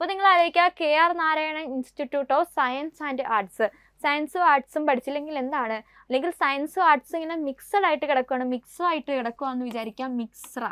അപ്പോൾ നിങ്ങൾ ആലോചിക്കുക K R Narayanan institute of science and arts സയൻസും ആർട്സും പഠിച്ചില്ലെങ്കിൽ എന്താണ്? അല്ലെങ്കിൽ സയൻസും ആർട്സും ഇങ്ങനെ മിക്സഡ് ആയിട്ട് കിടക്കുകയാണ് മിക്സും ആയിട്ട് കിടക്കുകയാണെന്ന് വിചാരിക്കാം മിക്സ്ര.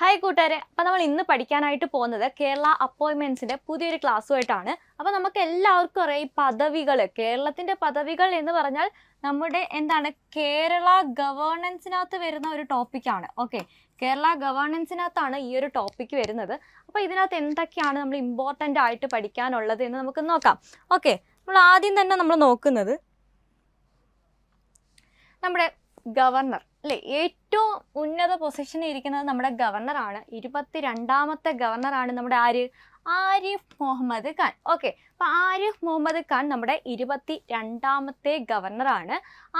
ഹായ് കൂട്ടുകാരെ അപ്പോൾ നമ്മൾ ഇന്ന് പഠിക്കാനായിട്ട് പോകുന്നത് കേരള അപ്പോയിൻമെന്റ്സിന്റെ പുതിയൊരു ക്ലാസ്സുമായിട്ടാണ് അപ്പോൾ നമുക്ക് എല്ലാവർക്കും അറിയാം ഈ പദവികൾ കേരളത്തിന്റെ പദവികൾ എന്ന് പറഞ്ഞാൽ നമ്മുടെ എന്താണ്? കേരള ഗവേണൻസിനകത്ത് വരുന്ന ഒരു ടോപ്പിക്കാണ് ഓക്കെ കേരള ഗവേണൻസിനകത്താണ് ഈ ഒരു ടോപ്പിക്ക് വരുന്നത്. അപ്പോൾ ഇതിനകത്ത് എന്തൊക്കെയാണ് നമ്മൾ ഇമ്പോർട്ടന്റ് ആയിട്ട് പഠിക്കാനുള്ളത് എന്ന് നമുക്ക് നോക്കാം. ഓക്കെ നമ്മൾ ആദ്യം തന്നെ നമ്മൾ നോക്കുന്നത് നമ്മുടെ ഗവർണർ അല്ലേ? ഏറ്റവും ഉന്നത പൊസിഷനിൽ ഇരിക്കുന്നത് നമ്മുടെ ഗവർണറാണ് ഇരുപത്തി രണ്ടാമത്തെ ഗവർണറാണ് നമ്മുടെ ആര്? ആരിഫ് മുഹമ്മദ് ഖാൻ. ഓക്കെ അപ്പോൾ ആരിഫ് മുഹമ്മദ് ഖാൻ നമ്മുടെ ഇരുപത്തി രണ്ടാമത്തെ ഗവർണറാണ്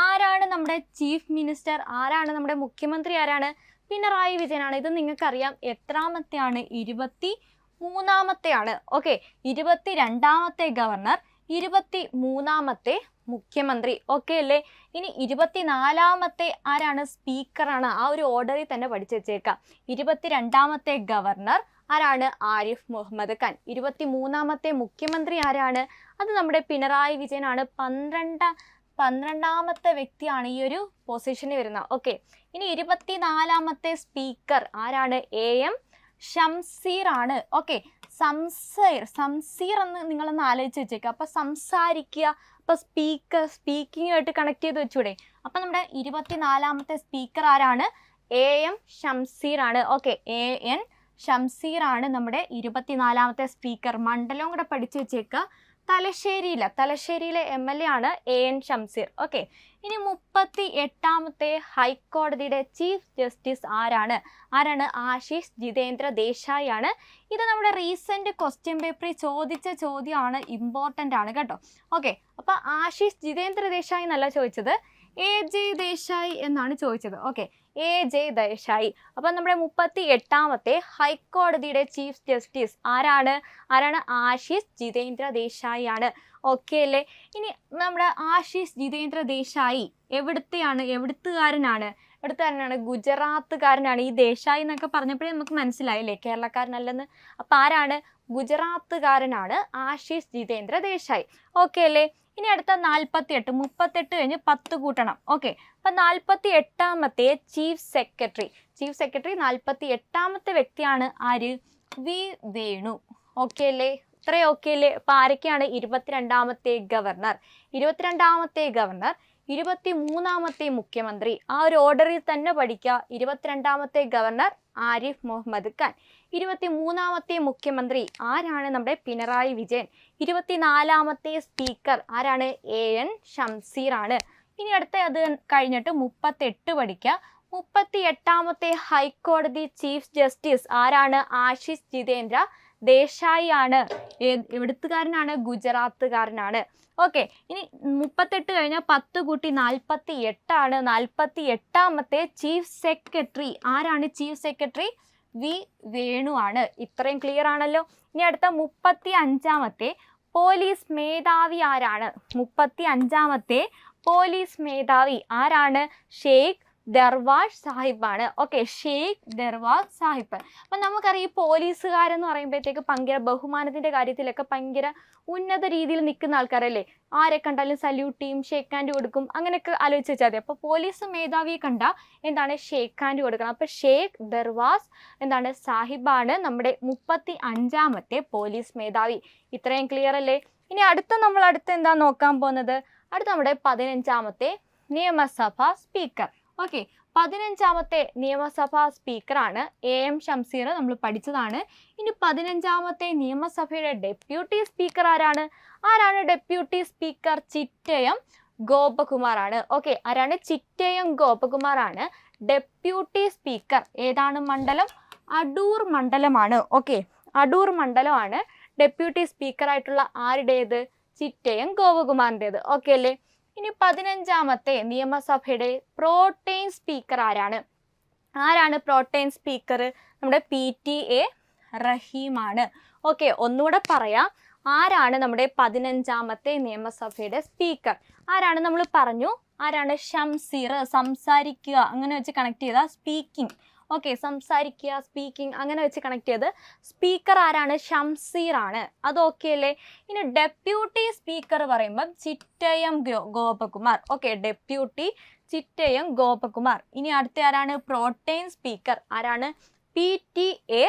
ആരാണ് നമ്മുടെ ചീഫ് മിനിസ്റ്റർ ആരാണ് നമ്മുടെ മുഖ്യമന്ത്രി? ആരാണ്? പിണറായി വിജയനാണ്. ഇത് നിങ്ങൾക്കറിയാം. എത്രാമത്തെയാണ്? ഇരുപത്തി മൂന്നാമത്തെയാണ് ഓക്കെ ഇരുപത്തി രണ്ടാമത്തെ ഗവർണർ ഇരുപത്തി മൂന്നാമത്തെ മുഖ്യമന്ത്രി. ഓക്കെ അല്ലേ? ഇനി ഇരുപത്തിനാലാമത്തെ ആരാണ്? സ്പീക്കറാണ്. ആ ഒരു ഓർഡറിൽ തന്നെ പഠിച്ചു വെച്ചേക്കാം. ഇരുപത്തി രണ്ടാമത്തെ ഗവർണർ ആരാണ്? ആരിഫ് മുഹമ്മദ് ഖാൻ. ഇരുപത്തി മൂന്നാമത്തെ മുഖ്യമന്ത്രി ആരാണ്? അത് നമ്മുടെ പിണറായി വിജയനാണ്. പന്ത്രണ്ട് പന്ത്രണ്ടാമത്തെ വ്യക്തിയാണ് ഈ ഒരു പൊസിഷനിൽ വരുന്നത്. ഓക്കെ ഇനി ഇരുപത്തിനാലാമത്തെ സ്പീക്കർ ആരാണ്? എ എം ഷംസീർ ആണ്. ഓക്കെ സംസീർ സംസീർ എന്ന് നിങ്ങളൊന്ന് ആലോചിച്ച് വെച്ചേക്കുക അപ്പോൾ സംസാരിക്കുക അപ്പോൾ സ്പീക്കർ സ്പീക്കിങ്ങുമായിട്ട് കണക്ട് ചെയ്ത് വെച്ചൂടെ. അപ്പോൾ നമ്മുടെ ഇരുപത്തിനാലാമത്തെ സ്പീക്കർ ആരാണ്? എ എം ഷംസീർ ആണ്. ഓക്കെ എ എൻ ഷംസീർ ആണ് നമ്മുടെ ഇരുപത്തിനാലാമത്തെ സ്പീക്കർ മണ്ഡലവും കൂടെ പഠിച്ചു വെച്ചേക്കുക തലശ്ശേരിയിലെ തലശ്ശേരിയിലെ എം എൽ എ ആണ് എ എൻ ഷംസീർ ഓക്കെ ഇനി മുപ്പത്തി എട്ടാമത്തെ ഹൈക്കോടതിയുടെ ചീഫ് ജസ്റ്റിസ് ആരാണ്? ആരാണ്? ആശിഷ് ജിതേന്ദ്ര ദേശായി ആണ്. ഇത് നമ്മുടെ റീസെന്റ് ക്വസ്റ്റ്യൻ പേപ്പറിൽ ചോദിച്ച ചോദ്യമാണ് ഇമ്പോർട്ടന്റ് ആണ് കേട്ടോ. ഓക്കെ അപ്പോൾ ആശിഷ് ജിതേന്ദ്ര ദേശായി എന്നല്ല ചോദിച്ചത്? എ ജെ ദേശായി എന്നാണ് ചോദിച്ചത്. ഓക്കെ എ ജെ ദേശായി അപ്പം നമ്മുടെ മുപ്പത്തി എട്ടാമത്തെ ഹൈക്കോടതിയുടെ ചീഫ് ജസ്റ്റിസ് ആരാണ്? ആരാണ്? ആശിഷ് ജിതേന്ദ്ര ദേശായി ആണ് ഓക്കെ അല്ലേ? ഇനി നമ്മുടെ ആശിഷ് ജിതേന്ദ്ര ദേശായി എവിടുത്തെയാണ്? എവിടുത്തുകാരനാണ്? എവിടുത്തുകാരനാണ്? ഗുജറാത്തുകാരനാണ്. ഈ ദേശായി എന്നൊക്കെ പറഞ്ഞപ്പോഴേ നമുക്ക് മനസ്സിലായില്ലേ? കേരളക്കാരനല്ലെന്ന്. അപ്പം ആരാണ്? ഗുജറാത്തുകാരനാണ് ആശിഷ് ജിതേന്ദ്ര ദേശായി. ഓക്കെ അല്ലേ? ഇനി അടുത്ത നാൽപ്പത്തി എട്ട് മുപ്പത്തെട്ട് കഴിഞ്ഞ് പത്ത് കൂട്ടണം. ഓക്കെ അപ്പം നാൽപ്പത്തി എട്ടാമത്തെ ചീഫ് സെക്രട്ടറി. ചീഫ് സെക്രട്ടറി നാൽപ്പത്തി എട്ടാമത്തെ വ്യക്തിയാണ് ആര്? വി വേണു. ഓക്കെ അല്ലേ? ഇത്രയും ഓക്കെ അല്ലേ? അപ്പം ആരൊക്കെയാണ്? ഇരുപത്തിരണ്ടാമത്തെ ഗവർണർ. ഇരുപത്തിരണ്ടാമത്തെ ഗവർണർ ഇരുപത്തി മൂന്നാമത്തെ മുഖ്യമന്ത്രി. ആ ഒരു ഓർഡറിൽ തന്നെ പഠിക്കുക ഇരുപത്തിരണ്ടാമത്തെ ഗവർണർ ആരിഫ് മുഹമ്മദ് ഖാൻ. ഇരുപത്തി മൂന്നാമത്തെ മുഖ്യമന്ത്രി ആരാണ് നമ്മുടെ പിണറായി വിജയൻ? ഇരുപത്തിനാലാമത്തെ സ്പീക്കർ ആരാണ്? എ എൻ ഷംസീർ ആണ് ഇനി അടുത്ത അത് കഴിഞ്ഞിട്ട് മുപ്പത്തെട്ട് പഠിക്കുക മുപ്പത്തി എട്ടാമത്തെ ഹൈക്കോടതി ചീഫ് ജസ്റ്റിസ് ആരാണ്? ആശിഷ് ജിതേന്ദ്ര ദേശായി ആണ്. എവിടുത്തുകാരനാണ് ഗുജറാത്തുകാരനാണ്. ഓക്കെ ഇനി മുപ്പത്തെട്ട് കഴിഞ്ഞാൽ പത്ത് കൂട്ടി നാൽപ്പത്തി എട്ടാണ് നാൽപ്പത്തി എട്ടാമത്തെ ചീഫ് സെക്രട്ടറി ആരാണ് ചീഫ് സെക്രട്ടറി? വി വേണു ആണ്. ഇത്രയും ക്ലിയർ ആണല്ലോ. ഇനി അടുത്ത മുപ്പത്തി അഞ്ചാമത്തെ പോലീസ് മേധാവി ആരാണ്? മുപ്പത്തി അഞ്ചാമത്തെ പോലീസ് മേധാവി ആരാണ്? ഷെയ്ഖ് ദർവാഷ് സാഹിബാണ്. ഓക്കെ ഷെയ്ഖ് ദർവാഷ് സാഹിബ്. അപ്പം നമുക്കറിയാം ഈ പോലീസുകാരെന്ന് പറയുമ്പോഴത്തേക്ക് ഭയങ്കര ബഹുമാനത്തിന്റെ കാര്യത്തിലൊക്കെ ഭയങ്കര ഉന്നത രീതിയിൽ നിൽക്കുന്ന ആൾക്കാരല്ലേ? ആരെ കണ്ടാലും സല്യൂട്ട് ചെയ്യും ഷേക്ക് ഹാൻഡ് കൊടുക്കും അങ്ങനെയൊക്കെ ആലോചിച്ച് വെച്ചാൽ മതി. അപ്പോൾ പോലീസ് മേധാവിയെ കണ്ട എന്താണ് ഷേക്ക് ഹാൻഡ് കൊടുക്കണം. അപ്പോൾ ഷേഖ് ദർവാസ് എന്താണ് സാഹിബാണ് നമ്മുടെ മുപ്പത്തി അഞ്ചാമത്തെ പോലീസ് മേധാവി. ഇത്രയും ക്ലിയർ അല്ലേ? ഇനി അടുത്ത നമ്മൾ അടുത്ത് എന്താ നോക്കാൻ പോകുന്നത്? അടുത്ത നമ്മുടെ പതിനഞ്ചാമത്തെ നിയമസഭാ സ്പീക്കർ. ഓക്കെ പതിനഞ്ചാമത്തെ നിയമസഭാ സ്പീക്കറാണ് എ എം ഷംസീർ നമ്മൾ പഠിച്ചതാണ്. ഇനി പതിനഞ്ചാമത്തെ നിയമസഭയുടെ ഡെപ്യൂട്ടി സ്പീക്കർ ആരാണ്? ആരാണ് ഡെപ്യൂട്ടി സ്പീക്കർ? ചിറ്റയം ഗോപകുമാറാണ്. ഓക്കെ ആരാണ്? ചിറ്റയം ഗോപകുമാറാണ്. ഡെപ്യൂട്ടി സ്പീക്കർ ഏതാണ് മണ്ഡലം? അടൂർ മണ്ഡലമാണ്. ഓക്കെ അടൂർ മണ്ഡലമാണ്. ഡെപ്യൂട്ടി സ്പീക്കറായിട്ടുള്ള ആരുടേത്? ചിറ്റയം ഗോപകുമാറിന്റെത് ഓക്കെ അല്ലേ? ഇനി പതിനഞ്ചാമത്തെ നിയമസഭയുടെ പ്രോട്ടീൻ സ്പീക്കർ ആരാണ്? ആരാണ് പ്രോട്ടീൻ സ്പീക്കർ നമ്മുടെ പി ടി എ റഹീമാണ്. ഓക്കെ ഒന്നുകൂടെ പറയാം. ആരാണ് നമ്മുടെ പതിനഞ്ചാമത്തെ നിയമസഭയുടെ സ്പീക്കർ ആരാണ് നമ്മൾ പറഞ്ഞു? ആരാണ് ഷംസീർ? സംസാരിക്കുക. അങ്ങനെ വെച്ച് കണക്ട് ചെയ്ത സ്പീക്കിംഗ് ഓക്കെ സംസാരിക്കുക സ്പീക്കിംഗ് അങ്ങനെ വെച്ച് കണക്ട് ചെയ്ത്. സ്പീക്കർ ആരാണ്? ഷംസീർ ആണ് അത് ഓക്കെ അല്ലേ? ഇനി ഡെപ്യൂട്ടി സ്പീക്കർ പറയുമ്പം Chittayam Gopakumar. Okay deputy Chittayam Gopakumar. ഇനി അടുത്ത ആരാണ്? പ്രോട്ടൈൻ സ്പീക്കർ ആരാണ്? P T A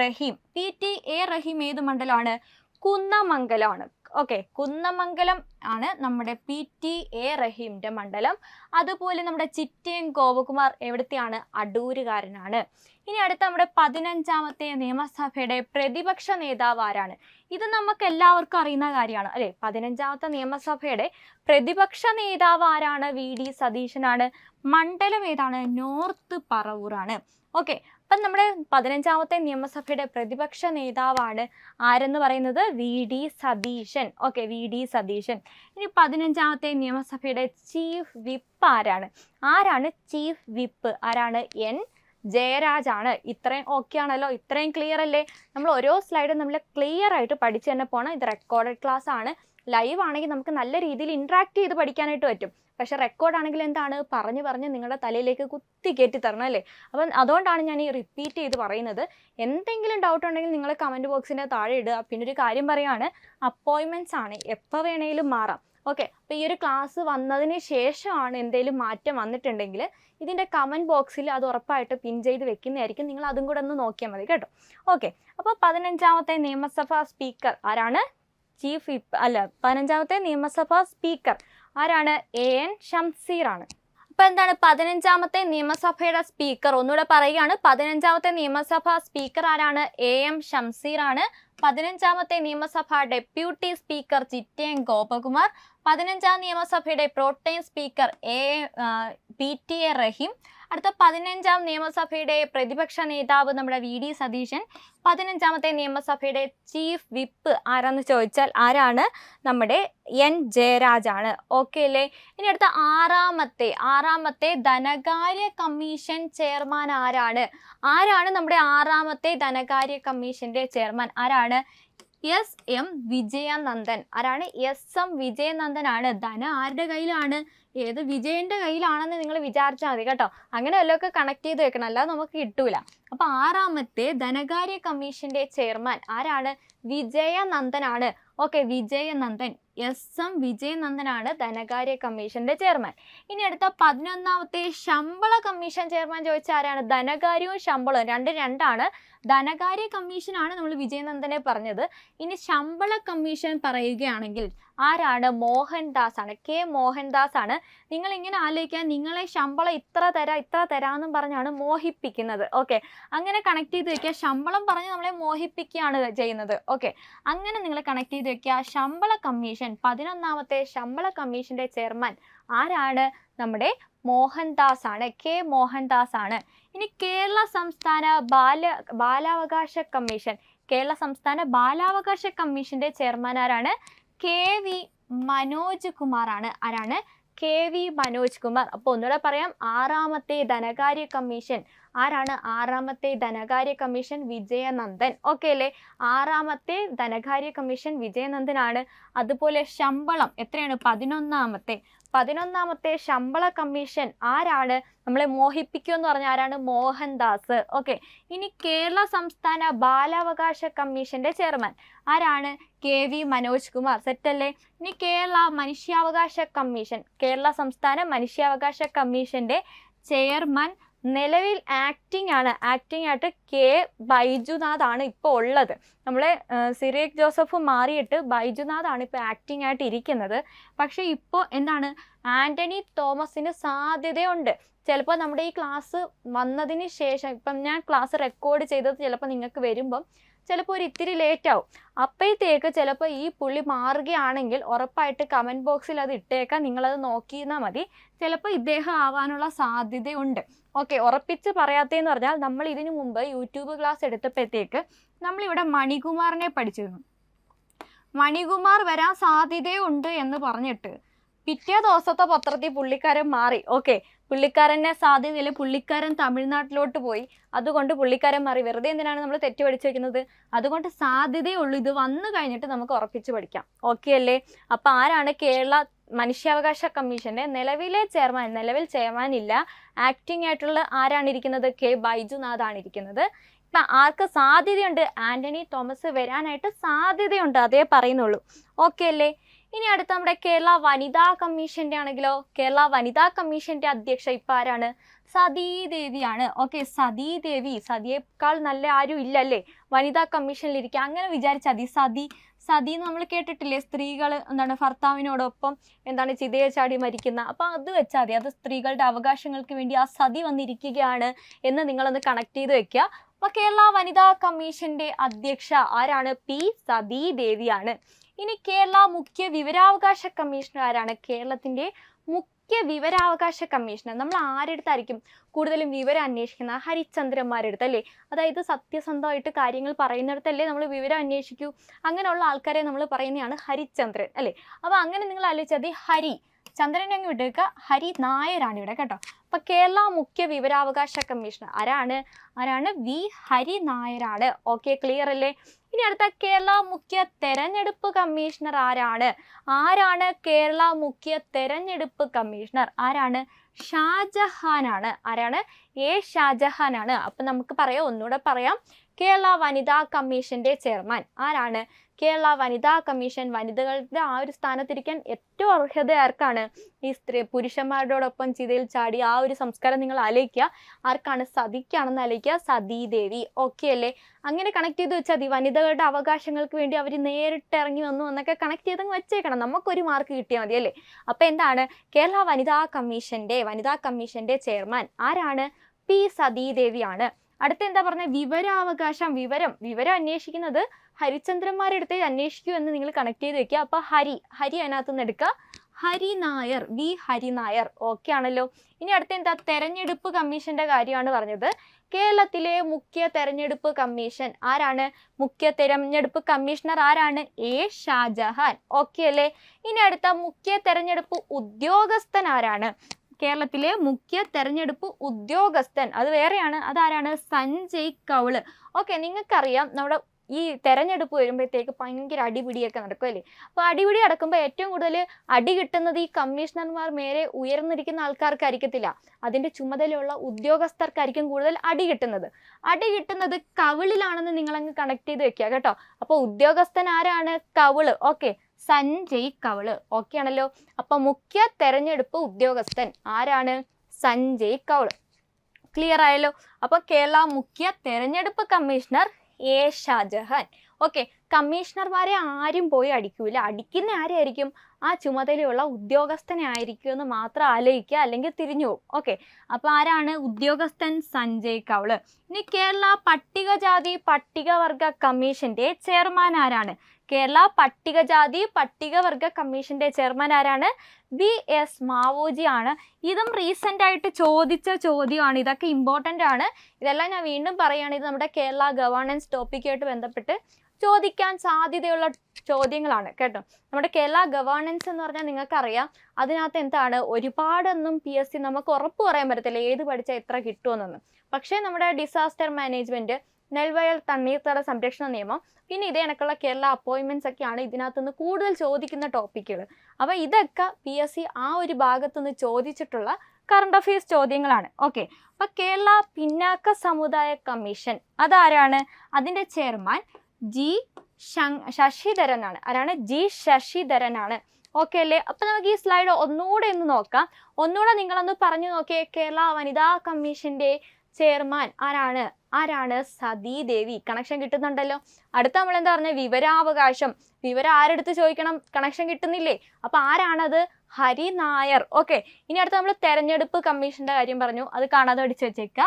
Rahim. P T A Rahim ഏത് മണ്ഡലമാണ്? കുന്നമംഗലമാണ്. ഓക്കെ കുന്നമംഗലം ആണ് നമ്മുടെ പി ടി എ റഹീമിന്റെ മണ്ഡലം. അതുപോലെ നമ്മുടെ ചിറ്റയം ഗോപകുമാർ എവിടുത്തെയാണ്? അടൂരുകാരനാണ്. ഇനി അടുത്ത നമ്മുടെ പതിനഞ്ചാമത്തെ നിയമസഭയുടെ പ്രതിപക്ഷ നേതാവ് ആരാണ്? ഇത് നമുക്ക് എല്ലാവർക്കും അറിയുന്ന കാര്യമാണ്. അല്ലെ? പതിനഞ്ചാമത്തെ നിയമസഭയുടെ പ്രതിപക്ഷ നേതാവ് ആരാണ്? വി ഡി സതീശനാണ്. മണ്ഡലം ഏതാണ്? നോർത്ത് പറവൂറാണ് ഓക്കെ അപ്പം നമ്മുടെ പതിനഞ്ചാമത്തെ നിയമസഭയുടെ പ്രതിപക്ഷ നേതാവാണ് ആരെന്ന് പറയുന്നത്? V. D. Satheesan. Okay V. D. Satheesan. ഇനി പതിനഞ്ചാമത്തെ നിയമസഭയുടെ ചീഫ് വിപ്പ് ആരാണ്? ആരാണ് ചീഫ് വിപ്പ്? ആരാണ്? എൻ. ജയരാജ് ആണ് ഇത്രയും ഓക്കെ ആണല്ലോ. ഇത്രയും ക്ലിയർ അല്ലേ? നമ്മൾ ഓരോ സ്ലൈഡും നമ്മൾ ക്ലിയർ ആയിട്ട് പഠിച്ചു തന്നെ പോകണം ഇത് റെക്കോർഡഡ് ക്ലാസ് ആണ്. ലൈവ് ആണെങ്കിൽ നമുക്ക് നല്ല രീതിയിൽ ഇൻട്രാക്ട് ചെയ്ത് പഠിക്കാനായിട്ട് പറ്റും. പക്ഷെ റെക്കോർഡ് ആണെങ്കിൽ എന്താണ്? പറഞ്ഞു പറഞ്ഞ് നിങ്ങളുടെ തലയിലേക്ക് കുത്തി കയറ്റി തരണം അല്ലേ? അപ്പം അതുകൊണ്ടാണ് ഞാൻ ഈ റിപ്പീറ്റ് ചെയ്ത് പറയുന്നത്. എന്തെങ്കിലും ഡൗട്ട് ഉണ്ടെങ്കിൽ നിങ്ങൾ കമന്റ് ബോക്സിന്റെ താഴെ ഇടുക. പിന്നെ ഒരു കാര്യം പറയുകയാണ് അപ്പോയിൻമെന്റ്സ് ആണ്. എപ്പോൾ വേണമെങ്കിലും മാറാം. ഓക്കെ അപ്പോൾ ഈ ഒരു ക്ലാസ് വന്നതിന് ശേഷമാണ് എന്തെങ്കിലും മാറ്റം വന്നിട്ടുണ്ടെങ്കിൽ ഇതിന്റെ കമന്റ് ബോക്സിൽ അത് ഉറപ്പായിട്ട് പിൻ ചെയ്ത് വെക്കുന്നതായിരിക്കും. നിങ്ങൾ അതും കൂടെ ഒന്ന് നോക്കിയാൽ മതി കേട്ടോ. ഓക്കെ അപ്പോൾ പതിനഞ്ചാമത്തെ നിയമസഭാ സ്പീക്കർ ആരാണ്? ചീഫ് അല്ല പതിനഞ്ചാമത്തെ നിയമസഭാ സ്പീക്കർ ആരാണ്? എ എൻ ഷംസീർ ആണ് അപ്പൊ എന്താണ് പതിനഞ്ചാമത്തെ നിയമസഭയുടെ സ്പീക്കർ? ഒന്നുകൂടെ പറയുകയാണ്. പതിനഞ്ചാമത്തെ നിയമസഭാ സ്പീക്കർ ആരാണ്? എ എം ഷംസീർ ആണ് പതിനഞ്ചാമത്തെ നിയമസഭ ഡെപ്യൂട്ടി സ്പീക്കർ ചിറ്റയം ഗോപകുമാർ പതിനഞ്ചാം നിയമസഭയുടെ pro tem speaker A P T A Rahim അടുത്ത പതിനഞ്ചാം നിയമസഭയുടെ പ്രതിപക്ഷ നേതാവ് നമ്മുടെ വി ഡി സതീശൻ പതിനഞ്ചാമത്തെ നിയമസഭയുടെ ചീഫ് വിപ്പ് ആരാന്ന് ചോദിച്ചാൽ ആരാണ്? നമ്മുടെ എൻ ജയരാജ് ആണ് ഓക്കെ അല്ലേ? ഇനി അടുത്ത ആറാമത്തെ ആറാമത്തെ ധനകാര്യ കമ്മീഷൻ ചെയർമാൻ ആരാണ്? ആരാണ് നമ്മുടെ ആറാമത്തെ ധനകാര്യ കമ്മീഷന്റെ ചെയർമാൻ? ആരാണ്? S M Vijayanandan. ആരാണ്? എസ് എം വിജയനന്ദൻ ആണ്. ധനം ആരുടെ കയ്യിലാണ്? ഏത് വിജയന്റെ കയ്യിലാണെന്ന് നിങ്ങൾ വിചാരിച്ചാൽ മതി കേട്ടോ. അങ്ങനെ വല്ലതൊക്കെ കണക്ട് ചെയ്ത് വെക്കണം. അല്ലാതെ നമുക്ക് കിട്ടൂല. അപ്പൊ ആറാമത്തെ ധനകാര്യ കമ്മീഷന്റെ ചെയർമാൻ ആരാണ്? വിജയനന്ദനാണ് ഓക്കെ വിജയനന്ദൻ. എസ് എം വിജയനന്ദനാണ് ധനകാര്യ കമ്മീഷന്റെ ചെയർമാൻ. ഇനി അടുത്ത പതിനൊന്നാമത്തെ ശമ്പള കമ്മീഷൻ ചെയർമാൻ ചോദിച്ച ആരാണ്? ധനകാര്യവും ശമ്പളവും. രണ്ട് രണ്ടാണ്. ധനകാര്യ കമ്മീഷനാണ് നമ്മൾ വിജയനന്ദനെ പറഞ്ഞത്. ഇനി ശമ്പള കമ്മീഷൻ പറയുകയാണെങ്കിൽ ആരാണ്? മോഹൻദാസ് ആണ് കെ മോഹൻദാസ് ആണ് നിങ്ങൾ ഇങ്ങനെ ആലോചിക്കാൻ നിങ്ങളെ ശമ്പളം ഇത്ര തരാം ഇത്ര തരാമെന്നും പറഞ്ഞാണ് മോഹിപ്പിക്കുന്നത്. ഓക്കെ. അങ്ങനെ കണക്ട് ചെയ്ത് വെക്കുക. ശമ്പളം പറഞ്ഞ് നമ്മളെ മോഹിപ്പിക്കുകയാണ് ചെയ്യുന്നത്. ഓക്കെ. അങ്ങനെ നിങ്ങൾ കണക്ട് ചെയ്ത് വെക്കുക. ശമ്പള കമ്മീഷൻ പതിനൊന്നാമത്തെ ശമ്പള കമ്മീഷന്റെ ചെയർമാൻ ആരാണ്? നമ്മുടെ മോഹൻദാസ് ആണ് കെ മോഹൻദാസ് ആണ് ഇനി കേരള സംസ്ഥാന ബാല ബാലാവകാശ കമ്മീഷൻ. കേരള സംസ്ഥാന ബാലാവകാശ കമ്മീഷന്റെ ചെയർമാൻ ആരാണ്? കെ വി മനോജ് കുമാർ ആണ് ആരാണ്? K V Manoj Kumar. അപ്പോൾ ഒന്നുകൂടെ പറയാം ആറാമത്തെ ധനകാര്യ കമ്മീഷൻ. ആരാണ് ആറാമത്തെ ധനകാര്യ കമ്മീഷൻ? വിജയനന്ദൻ. ഓക്കെ അല്ലേ? ആറാമത്തെ ധനകാര്യ കമ്മീഷൻ വിജയനന്ദനാണ്. അതുപോലെ ശമ്പളം എത്രയാണ്? പതിനൊന്നാമത്തെ. പതിനൊന്നാമത്തെ ശമ്പള കമ്മീഷൻ ആരാണ്? നമ്മളെ മോഹിപ്പിക്കുക എന്ന് പറഞ്ഞ ആരാണ്? മോഹൻദാസ്. ഓക്കെ ഇനി കേരള സംസ്ഥാന ബാലാവകാശ കമ്മീഷന്റെ ചെയർമാൻ ആരാണ്? K V Manoj Kumar. സെറ്റല്ലേ ഇനി കേരള മനുഷ്യാവകാശ കമ്മീഷൻ കേരള സംസ്ഥാന മനുഷ്യാവകാശ കമ്മീഷന്റെ ചെയർമാൻ നിലവിൽ ആക്ടിംഗ് ആണ്. ആക്ടിംഗ് ആയിട്ട് കെ ബൈജുനാഥ് ആണ് ഇപ്പോൾ ഉള്ളത്. നമ്മളെ സിറിയക് ജോസഫ് മാറിയിട്ട് ബൈജുനാഥ് ആണ് ഇപ്പോൾ ആക്ടിംഗ് ആയിട്ട് ഇരിക്കുന്നത്. പക്ഷേ ഇപ്പോൾ എന്താണ്? ആന്റണി തോമസിന് സാധ്യതയുണ്ട്. ചിലപ്പോൾ നമ്മുടെ ഈ ക്ലാസ് വന്നതിന് ശേഷം ഇപ്പം ഞാൻ ക്ലാസ് റെക്കോർഡ് ചെയ്തത് ചിലപ്പോൾ നിങ്ങൾക്ക് വരുമ്പം ചിലപ്പോൾ ഒരു ഇത്തിരി ലേറ്റ് ആവും. അപ്പോഴത്തേക്ക് ചിലപ്പോൾ ഈ പുള്ളി മാറുകയാണെങ്കിൽ ഉറപ്പായിട്ട് കമന്റ് ബോക്സിൽ അത് ഇട്ടേക്കാം. നിങ്ങളത് നോക്കിയിരുന്നാൽ മതി. ചിലപ്പോൾ ഇദ്ദേഹം ആവാനുള്ള സാധ്യതയുണ്ട്. ഓക്കെ ഉറപ്പിച്ച് പറയാത്തതെന്ന് പറഞ്ഞാൽ നമ്മൾ ഇതിനു മുമ്പ് യൂട്യൂബ് ക്ലാസ് എടുത്തപ്പോഴത്തേക്ക് നമ്മളിവിടെ മണികുമാറിനെ പഠിച്ചിരുന്നു. മണികുമാർ വരാൻ സാധ്യതയുണ്ട് എന്ന് പറഞ്ഞിട്ട് പിറ്റേ ദിവസത്തെ പത്രത്തിൽ പുള്ളിക്കാരൻ മാറി. ഓക്കെ പുള്ളിക്കാരനെ സാധ്യതയില്ല പുള്ളിക്കാരൻ തമിഴ്നാട്ടിലോട്ട് പോയി. അതുകൊണ്ട് പുള്ളിക്കാരൻ മാറി. വെറുതെ എന്തിനാണ് നമ്മൾ തെറ്റ് പഠിച്ചു വെക്കുന്നത്? അതുകൊണ്ട് സാധ്യതയുള്ളൂ. ഇത് വന്നു കഴിഞ്ഞിട്ട് നമുക്ക് ഉറപ്പിച്ച് പഠിക്കാം. ഓക്കെ അല്ലേ? അപ്പൊ ആരാണ് കേരള മനുഷ്യാവകാശ കമ്മീഷന്റെ നിലവിലെ ചെയർമാൻ? നിലവിൽ ചെയർമാൻ ഇല്ല. ആക്ടിംഗ് ആയിട്ടുള്ള ആരാണ് ഇരിക്കുന്നത്? കെ ബൈജുനാഥ് ആണ് ഇരിക്കുന്നത്. ഇപ്പൊ ആർക്ക് സാധ്യതയുണ്ട്? ആന്റണി തോമസ് വരാനായിട്ട് സാധ്യതയുണ്ട്. അതേ പറയുന്നുള്ളൂ. ഓക്കെ അല്ലേ? ഇനി അടുത്ത നമ്മുടെ കേരള വനിതാ കമ്മീഷന്റെ ആണെങ്കിലോ? കേരള വനിതാ കമ്മീഷന്റെ അധ്യക്ഷ ഇപ്പൊ ആരാണ്? സതീദേവിയാണ്. ഓക്കെ സതീദേവി. സതിയേക്കാൾ നല്ല ആരും ഇല്ലല്ലേ? വനിതാ കമ്മീഷനിൽ ഇരിക്കുക അങ്ങനെ വിചാരിച്ചാൽ അതി സതി സതി നമ്മൾ കേട്ടിട്ടില്ലേ? സ്ത്രീകൾ എന്താണ് ഭർത്താവിനോടൊപ്പം എന്താണ് ചിതയെ ചാടി മരിക്കുന്ന? അപ്പം അത് വെച്ചാൽ മതി. അത് സ്ത്രീകളുടെ അവകാശങ്ങൾക്ക് വേണ്ടി ആ സതി വന്നിരിക്കുകയാണ് എന്ന് നിങ്ങളൊന്ന് കണക്ട് ചെയ്ത് വെക്കുക അപ്പൊ കേരള വനിതാ കമ്മീഷന്റെ അധ്യക്ഷ ആരാണ്? പി സതീദേവിയാണ്. ഇനി കേരള മുഖ്യ വിവരാവകാശ കമ്മീഷണർ ആരാണ്? കേരളത്തിന്റെ മുഖ്യ വിവരാവകാശ കമ്മീഷണർ. നമ്മൾ ആരെടുത്തായിരിക്കും കൂടുതലും വിവരം അന്വേഷിക്കുന്ന ഹരിചന്ദ്രന്മാരെടുത്ത് അല്ലേ? അതായത് സത്യസന്ധമായിട്ട് കാര്യങ്ങൾ പറയുന്നിടത്തല്ലേ നമ്മൾ വിവരം അന്വേഷിക്കൂ? അങ്ങനെയുള്ള ആൾക്കാരെ നമ്മൾ പറയുന്നതാണ് ഹരിചന്ദ്രൻ അല്ലേ? അപ്പോൾ അങ്ങനെ നിങ്ങൾ ആലോചിച്ചാൽ ഹരി ചന്ദ്രനെ അങ്ങ് വിട്ടേക്കുക ഹരി നായരാണ് ഇവിടെ കേട്ടോ. അപ്പൊ കേരള മുഖ്യ വിവരാവകാശ കമ്മീഷണർ ആരാണ്? ആരാണ്? വി ഹരി നായരാണ് ഓക്കെ ക്ലിയർ അല്ലേ? ഇനി അടുത്ത കേരള മുഖ്യ തെരഞ്ഞെടുപ്പ് കമ്മീഷണർ ആരാണ്? ആരാണ് കേരള മുഖ്യ തെരഞ്ഞെടുപ്പ് കമ്മീഷണർ? ആരാണ്? ഷാജഹാനാണ്. ആരാണ്? എ ഷാജഹാനാണ്. അപ്പൊ നമുക്ക് പറയാം ഒന്നുകൂടെ പറയാം. കേരള വനിതാ കമ്മീഷന്റെ ചെയർമാൻ. ആരാണ്? കേരള വനിതാ കമ്മീഷൻ വനിതകളുടെ ആ ഒരു സ്ഥാനത്തിരിക്കാൻ ഏറ്റവും അർഹത ആർക്കാണ്? ഈ സ്ത്രീ പുരുഷന്മാരോടൊപ്പം ചിതയിൽ ചാടി ആ ഒരു സംസ്കാരം നിങ്ങൾ ആലോചിക്കുക ആർക്കാണ്? സതിക്കാണെന്ന് ആലോചിക്കുക സതീദേവി ഓക്കെ അല്ലേ? അങ്ങനെ കണക്ട് ചെയ്ത് വെച്ചാൽ മതി. വനിതകളുടെ അവകാശങ്ങൾക്ക് വേണ്ടി അവർ നേരിട്ട് ഇറങ്ങി വന്നു എന്നൊക്കെ കണക്ട് ചെയ്ത് വെച്ചേക്കണം. നമുക്കൊരു മാർക്ക് കിട്ടിയാൽ മതി അല്ലേ? അപ്പൊ എന്താണ്? കേരള വനിതാ കമ്മീഷന്റെ വനിതാ കമ്മീഷന്റെ ചെയർമാൻ ആരാണ്? പി സതീദേവിയാണ് അടുത്ത എന്താ പറഞ്ഞ? വിവരാവകാശം വിവരം വിവരം അന്വേഷിക്കുന്നത് ഹരിചന്ദ്രന്മാരുടെ അടുത്തേ അന്വേഷിക്കൂ എന്ന് നിങ്ങൾ കണക്ട് ചെയ്ത് വെക്കുക. അപ്പൊ ഹരി ഹരി അതിനകത്ത് നിന്ന് എടുക്കുക. ഹരി നായർ വി ഹരി നായർ. ഓക്കെ ആണല്ലോ. ഇനി അടുത്ത എന്താ തെരഞ്ഞെടുപ്പ് കമ്മീഷന്റെ കാര്യമാണ് പറഞ്ഞത്. കേരളത്തിലെ മുഖ്യ തെരഞ്ഞെടുപ്പ് കമ്മീഷൻ ആരാണ്? മുഖ്യ തെരഞ്ഞെടുപ്പ് കമ്മീഷണർ ആരാണ്? എ ഷാജഹാൻ. ഓക്കെ അല്ലേ? ഇനി അടുത്ത മുഖ്യ തെരഞ്ഞെടുപ്പ് ഉദ്യോഗസ്ഥൻ ആരാണ്? കേരളത്തിലെ മുഖ്യ തെരഞ്ഞെടുപ്പ് ഉദ്യോഗസ്ഥൻ. അത് വേറെയാണ്. അതാരാണ്? സഞ്ജയ് കൗൾ. ഓക്കെ നിങ്ങൾക്കറിയാം നമ്മുടെ ഈ തെരഞ്ഞെടുപ്പ് വരുമ്പോഴത്തേക്ക് ഭയങ്കര അടിപിടിയൊക്കെ നടക്കും അല്ലേ? അപ്പോൾ അടിപിടി നടക്കുമ്പോൾ ഏറ്റവും കൂടുതൽ അടി കിട്ടുന്നത് ഈ കമ്മീഷണർമാർ മേലെ ഉയർന്നിരിക്കുന്ന ആൾക്കാർക്കായിരിക്കത്തില്ല. അതിന്റെ ചുമതലയുള്ള ഉദ്യോഗസ്ഥർക്കായിരിക്കും കൂടുതൽ അടി കിട്ടുന്നത്. അടി കിട്ടുന്നത് കവിളിലാണെന്ന് നിങ്ങളങ്ങ് കണക്ട് ചെയ്ത് വെക്കുക കേട്ടോ. അപ്പോൾ ഉദ്യോഗസ്ഥൻ ആരാണ്? കവിൾ. ഓക്കെ സഞ്ജയ് കവൾ. ഓക്കെ ആണല്ലോ? അപ്പൊ മുഖ്യ തെരഞ്ഞെടുപ്പ് ഉദ്യോഗസ്ഥൻ ആരാണ്? സഞ്ജയ് കവൾ. ക്ലിയർ ആയല്ലോ? അപ്പൊ കേരള മുഖ്യ തെരഞ്ഞെടുപ്പ് കമ്മീഷണർ എ ഷാജഹാൻ. ഓക്കെ കമ്മീഷണർമാരെ ആരും പോയി അടിക്കൂല. അടിക്കുന്ന ആരെയായിരിക്കും ആ ചുമതലയുള്ള ഉദ്യോഗസ്ഥനെ ആയിരിക്കും എന്ന് മാത്രം ആലോചിക്കുക അല്ലെങ്കിൽ തിരിഞ്ഞു പോകും. ഓക്കെ അപ്പൊ ആരാണ് ഉദ്യോഗസ്ഥൻ? സഞ്ജയ് കൗൾ ഇനി കേരള പട്ടികജാതി പട്ടികവർഗ കമ്മീഷന്റെ ചെയർമാൻ ആരാണ്? കേരള പട്ടികജാതി പട്ടികവർഗ കമ്മീഷന്റെ ചെയർമാൻ ആരാണ്? വി എസ് മാവോജി ആണ്. ഇതും റീസെന്റ് ആയിട്ട് ചോദിച്ച ചോദ്യമാണ്. ഇതൊക്കെ ഇമ്പോർട്ടന്റ് ആണ്. ഇതെല്ലാം ഞാൻ വീണ്ടും പറയുകയാണ് ഇത് നമ്മുടെ കേരള ഗവേണൻസ് ടോപ്പിക്കുമായിട്ട് ബന്ധപ്പെട്ട് ചോദിക്കാൻ സാധ്യതയുള്ള ചോദ്യങ്ങളാണ്. കേട്ടോ. നമ്മുടെ കേരള ഗവേണൻസ് എന്ന് പറഞ്ഞാൽ നിങ്ങൾക്കറിയാം. അതിനകത്ത് എന്താണ്? ഒരുപാടൊന്നും പി എസ് സി നമുക്ക് ഉറപ്പ് പറയാൻ പറ്റത്തില്ല. ഏത് പഠിച്ചാൽ എത്ര കിട്ടുമെന്നൊന്നും. പക്ഷേ നമ്മുടെ ഡിസാസ്റ്റർ മാനേജ്മെന്റ് നെൽവയൽ തണ്ണീർത്തട സംരക്ഷണ നിയമം. പിന്നെ ഇതേ കണക്കുള്ള കേരള അപ്പോയിൻമെന്റ്സ് ഒക്കെയാണ് ഇതിനകത്തുനിന്ന് കൂടുതൽ ചോദിക്കുന്ന ടോപ്പിക്കുകൾ അപ്പോൾ ഇതൊക്കെ പി എസ് സി ആ ഒരു ഭാഗത്തുനിന്ന് ചോദിച്ചിട്ടുള്ള കറണ്ട് അഫയേഴ്സ് ചോദ്യങ്ങളാണ്. ഓക്കെ അപ്പൊ കേരള പിന്നാക്ക സമുദായ കമ്മീഷൻ അതാരാണ്? അതിന്റെ ചെയർമാൻ ജി ശശിധരനാണ്. ആരാണ്? ജി ശശിധരനാണ്. ഓക്കെ അല്ലേ? അപ്പൊ നമുക്ക് ഈ സ്ലൈഡ് ഒന്നുകൂടെ ഒന്ന് നോക്കാം. ഒന്നുകൂടെ നിങ്ങളൊന്ന് പറഞ്ഞു നോക്കിയേ കേരള വനിതാ കമ്മീഷന്റെ ചെയർമാൻ ആരാണ്? ആരാണ് സതീദേവി കണക്ഷൻ കിട്ടുന്നുണ്ടല്ലോ. അടുത്ത നമ്മൾ എന്താ പറഞ്ഞ? വിവരാവകാശം. വിവരം ആരെടുത്ത് ചോദിക്കണം? കണക്ഷൻ കിട്ടുന്നില്ലേ? അപ്പൊ ആരാണത്? ഹരി നായർ. ഓക്കെ ഇനി അടുത്ത നമ്മൾ തെരഞ്ഞെടുപ്പ് കമ്മീഷന്റെ കാര്യം പറഞ്ഞു. അത് കാണാതെ അടിച്ചു വെച്ചേക്ക.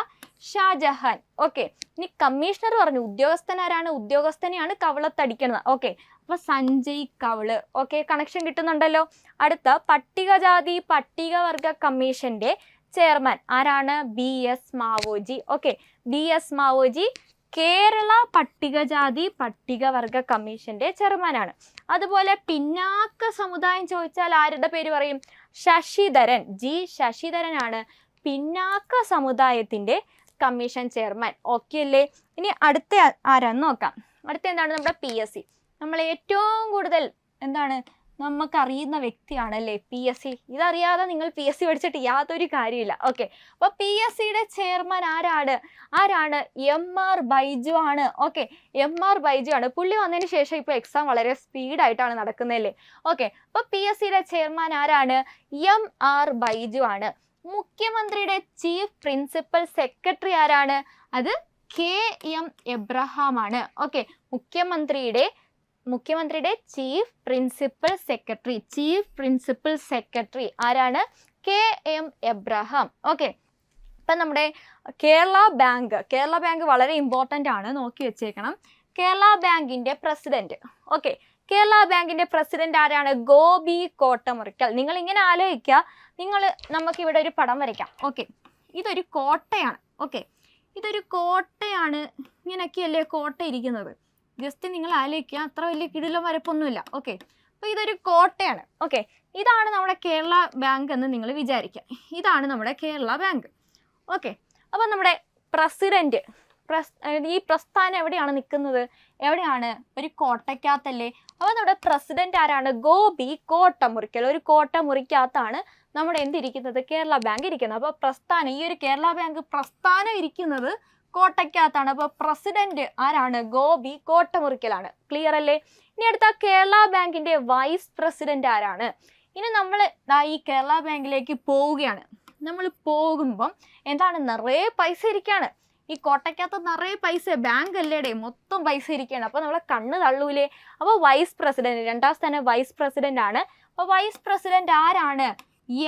ഷാജഹാൻ. ഓക്കെ ഇനി കമ്മീഷണർ പറഞ്ഞു ഉദ്യോഗസ്ഥൻ ആരാണ്? ഉദ്യോഗസ്ഥനെയാണ് കവളത്തടിക്കുന്നത് ഓക്കെ അപ്പൊ സഞ്ജയ് കവൾ. ഓക്കെ കണക്ഷൻ കിട്ടുന്നുണ്ടല്ലോ. അടുത്ത പട്ടികജാതി പട്ടികവർഗ കമ്മീഷന്റെ ചെയർമാൻ. ആരാണ്? B S Mavoji. Okay. B S Mavoji Kerala പട്ടികജാതി പട്ടികവർഗ കമ്മീഷന്റെ ചെയർമാനാണ്. അതുപോലെ പിന്നാക്ക സമുദായം ചോദിച്ചാൽ ആരുടെ പേര് പറയും? ശശിധരൻ. ജി ശശിധരനാണ് പിന്നാക്ക സമുദായത്തിന്റെ കമ്മീഷൻ ചെയർമാൻ. ഓക്കെ അല്ലേ? ഇനി അടുത്ത ആരാന്ന് നോക്കാം. അടുത്ത എന്താണ് നമ്മുടെ പി എസ് സി. നമ്മൾ ഏറ്റവും കൂടുതൽ എന്താണ് നമുക്കറിയുന്ന വ്യക്തിയാണ് അല്ലേ പി എസ് സി ഇതറിയാതെ നിങ്ങൾ പി എസ് സി പഠിച്ചിട്ട് യാതൊരു കാര്യമില്ല ഓക്കെ അപ്പോൾ പി എസ് സിയുടെ ചെയർമാൻ ആരാണ്? ആരാണ്? എം ആർ ബൈജു ആണ്. ഓക്കെ എം ആർ ബൈജു ആണ്. പുള്ളി വന്നതിന് ശേഷം ഇപ്പോൾ എക്സാം വളരെ സ്പീഡായിട്ടാണ് നടക്കുന്നതല്ലേ? ഓക്കെ അപ്പോൾ പി എസ് സിയുടെ ചെയർമാൻ ആരാണ്? എം ആർ ബൈജു ആണ്. മുഖ്യമന്ത്രിയുടെ ചീഫ് പ്രിൻസിപ്പൽ സെക്രട്ടറി ആരാണ്? അത് കെ എം എബ്രഹാം ആണ്. ഓക്കെ മുഖ്യമന്ത്രിയുടെ മുഖ്യമന്ത്രിയുടെ chief principal secretary chief principal secretary ആരാണ്? K M Abraham. ഓക്കെ. ഇപ്പം നമ്മുടെ കേരള ബാങ്ക് കേരള ബാങ്ക് വളരെ ഇമ്പോർട്ടന്റ് ആണ് നോക്കി വെച്ചേക്കണം. കേരള ബാങ്കിന്റെ പ്രസിഡന്റ്. ഓക്കെ. കേരള ബാങ്കിന്റെ പ്രസിഡന്റ് ആരാണ്? ഗോപി കോട്ടമുറിക്കൽ. നിങ്ങൾ ഇങ്ങനെ ആലോചിക്കുക. നിങ്ങൾ നമുക്കിവിടെ ഒരു പടം വരയ്ക്കാം. ഓക്കെ. ഇതൊരു കോട്ടയാണ്. ഓക്കെ. ഇതൊരു കോട്ടയാണ്. ഇങ്ങനെയൊക്കെയല്ലേ കോട്ട ഇരിക്കുന്നത്? ജസ്റ്റ് നിങ്ങൾ ആലോചിക്കുക. അത്ര വലിയ കിടിലം വരപ്പൊന്നുമില്ല. ഓക്കെ അപ്പോൾ ഇതൊരു കോട്ടയാണ്. ഓക്കെ ഇതാണ് നമ്മുടെ കേരള ബാങ്ക് എന്ന് നിങ്ങൾ വിചാരിക്കുക. ഇതാണ് നമ്മുടെ കേരള ബാങ്ക്. ഓക്കെ അപ്പോൾ നമ്മുടെ പ്രസിഡന്റ് പ്രസ് ഈ പ്രസ്ഥാനം എവിടെയാണ് നിൽക്കുന്നത്? എവിടെയാണ്? ഒരു കോട്ടയ്ക്കകത്തല്ലേ? അപ്പോൾ നമ്മുടെ പ്രസിഡന്റ് ആരാണ്? ഗോപി കോട്ട മുറിക്കൽ ഒരു കോട്ട മുറിക്കകത്താണ് നമ്മുടെ എന്തിരിക്കുന്നത്? കേരള ബാങ്ക് ഇരിക്കുന്നത്. അപ്പോൾ പ്രസ്ഥാനം ഈ ഒരു കേരള ബാങ്ക് പ്രസ്ഥാനം ഇരിക്കുന്നത് കോട്ടയ്ക്കകത്താണ്. അപ്പോൾ പ്രസിഡന്റ് ആരാണ്? ഗോപി കോട്ടമുറിക്കലാണ്. ക്ലിയർ അല്ലേ? ഇനി അടുത്ത കേരള ബാങ്കിന്റെ വൈസ് പ്രസിഡന്റ് ആരാണ്? ഇനി നമ്മൾ ഈ കേരള ബാങ്കിലേക്ക് പോവുകയാണ്. നമ്മൾ പോകുമ്പം എന്താണ്? നിറയെ പൈസ ഇരിക്കുകയാണ് ഈ കോട്ടയ്ക്കകത്ത് നിറയെ പൈസ ബാങ്ക് അല്ലേടെ മൊത്തം പൈസ ഇരിക്കുകയാണ് അപ്പോൾ നമ്മളെ കണ്ണ് തള്ളൂലേ? അപ്പോൾ വൈസ് പ്രസിഡന്റ് രണ്ടാം സ്ഥാനം വൈസ് പ്രസിഡന്റ് ആണ്. അപ്പോൾ വൈസ് പ്രസിഡന്റ് ആരാണ്?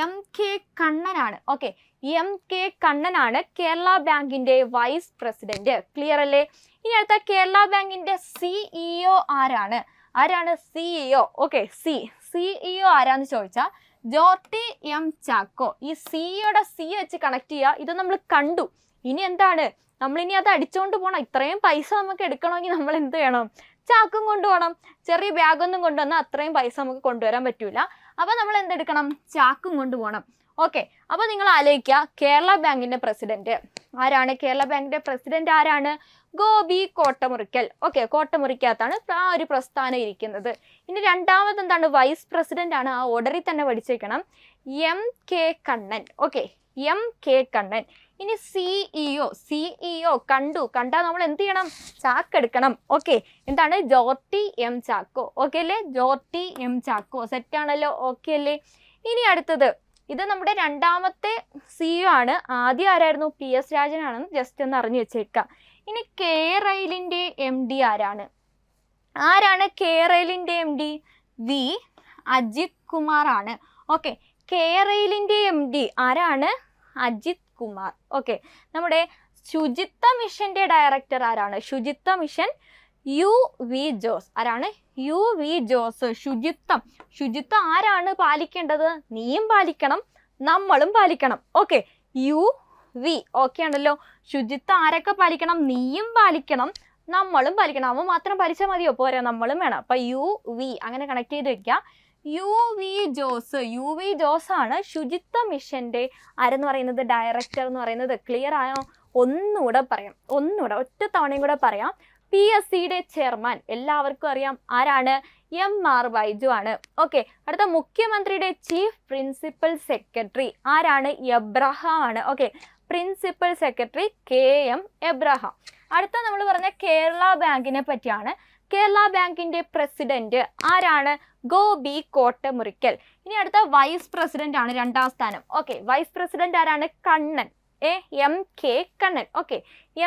എം കെ കണ്ണനാണ്. ഓക്കെ. എം കെ കണ്ണനാണ് കേരള ബാങ്കിന്റെ വൈസ് പ്രസിഡന്റ്. ക്ലിയർ അല്ലേ? ഇനി അടുത്ത കേരള ബാങ്കിന്റെ സിഇഒ ആരാണ്? ആരാണ് സിഇഒ ഓക്കെ സി സിഇഒ ആരാന്ന് ചോദിച്ചാൽ ജോർട്ടി എം ചാക്കോ. ഈ സിഇഒയുടെ സി വെച്ച് കണക്ട് ചെയ്യുക ഇത് നമ്മൾ കണ്ടു. ഇനി എന്താണ്? നമ്മളിനി അത് അടിച്ചുകൊണ്ട് പോകണം ഇത്രയും പൈസ നമുക്ക് എടുക്കണമെങ്കിൽ നമ്മൾ എന്ത് വേണം ചാക്കും കൊണ്ടുപോകണം ചെറിയ ബാഗൊന്നും കൊണ്ടുവന്നാൽ അത്രയും പൈസ നമുക്ക് കൊണ്ടുവരാൻ പറ്റൂല. അപ്പോൾ നമ്മൾ എന്തെടുക്കണം? ചാക്കും കൊണ്ടുപോകണം ഓക്കെ അപ്പോൾ നിങ്ങൾ ആലോചിക്കുക കേരള ബാങ്കിന്റെ പ്രസിഡന്റ് ആരാണ്? കേരള ബാങ്കിന്റെ പ്രസിഡന്റ് ആരാണ്? ഗോപി കോട്ടമുറിക്കൽ. ഓക്കെ കോട്ടമുറിക്കകത്താണ് ആ ഒരു പ്രസ്ഥാനം ഇരിക്കുന്നത്. ഇനി രണ്ടാമത് എന്താണ്? വൈസ് പ്രസിഡന്റ് ആണ്. ആ ഓർഡറിൽ തന്നെ പഠിച്ചേക്കണം. M K Kannan. Okay M K Kannan. ഇനി സിഇഒ സിഇഒ കണ്ടു. കണ്ടാൽ നമ്മൾ എന്ത് ചെയ്യണം? ചാക്ക് എടുക്കണം. ഓക്കെ എന്താണ്? ജോർട്ടി എം ചാക്കോ. ഓക്കെ അല്ലേ? ജോർട്ടി എം ചാക്കോ. സെറ്റ് ആണല്ലോ. ഓക്കെ അല്ലേ? ഇനി അടുത്തത്. ഇത് നമ്മുടെ രണ്ടാമത്തെ സിഇഒ ആണ്. ആദ്യം ആരായിരുന്നു? പി എസ് രാജനാണെന്ന് ജസ്റ്റ് ഒന്ന് അറിഞ്ഞു വെച്ചേക്കാം. ഇനി കെ റെയിലിന്റെ എം ഡി ആരാണ്? ആരാണ് K റെയിലിന്റെ M D V Ajith Kumar ആണ്. ഓക്കെ കെ റെയിലിന്റെ എം ഡി ആരാണ്? അജിത് കുമാർ. ഓക്കെ നമ്മുടെ ശുചിത്വ മിഷന്റെ ഡയറക്ടർ ആരാണ്? ശുചിത്വ മിഷൻ യു വി ജോസ്. ആരാണ്? U V Jose. ശുചിത്വം. ശുചിത്വം ആരാണ് പാലിക്കേണ്ടത്? നീയും പാലിക്കണം നമ്മളും പാലിക്കണം. ഓക്കെ. U V. ഓക്കെ ആണല്ലോ. ശുചിത്വം ആരൊക്കെ പാലിക്കണം? നീയും പാലിക്കണം നമ്മളും പാലിക്കണം. അവൻ മാത്രം പാലിച്ചാൽ മതിയോ? പോരാ നമ്മളും വേണം. അപ്പൊ യു വി. അങ്ങനെ കണക്ട് ചെയ്ത് വെക്കുക U V Jose. U V Jose ആണ് ശുചിത്വ മിഷന്റെ ആരെന്ന് പറയുന്നത്? ഡയറക്ടർ എന്ന് പറയുന്നത്. ക്ലിയർ ആയോ? ഒന്നുകൂടെ പറയാം. ഒന്നുകൂടെ ഒറ്റ തവണയും കൂടെ പറയാം. പി എസ് സിയുടെ ചെയർമാൻ എല്ലാവർക്കും അറിയാം ആരാണ്? എം ആർ ബൈജു ആണ്. ഓക്കെ അടുത്ത മുഖ്യമന്ത്രിയുടെ ചീഫ് പ്രിൻസിപ്പൽ സെക്രട്ടറി ആരാണ്? എബ്രഹാം ആണ്. Okay principal secretary K M Abraham. അടുത്ത നമ്മൾ പറഞ്ഞ കേരള ബാങ്കിനെ പറ്റിയാണ്. കേരള ബാങ്കിന്റെ പ്രസിഡന്റ് ആരാണ്? ഗോപി കോട്ടമുറിക്കൽ. ഇനി അടുത്ത വൈസ് പ്രസിഡന്റ് ആണ് രണ്ടാം സ്ഥാനം. ഓക്കെ വൈസ് പ്രസിഡന്റ് ആരാണ്? Kannan. A M K Kannan. Okay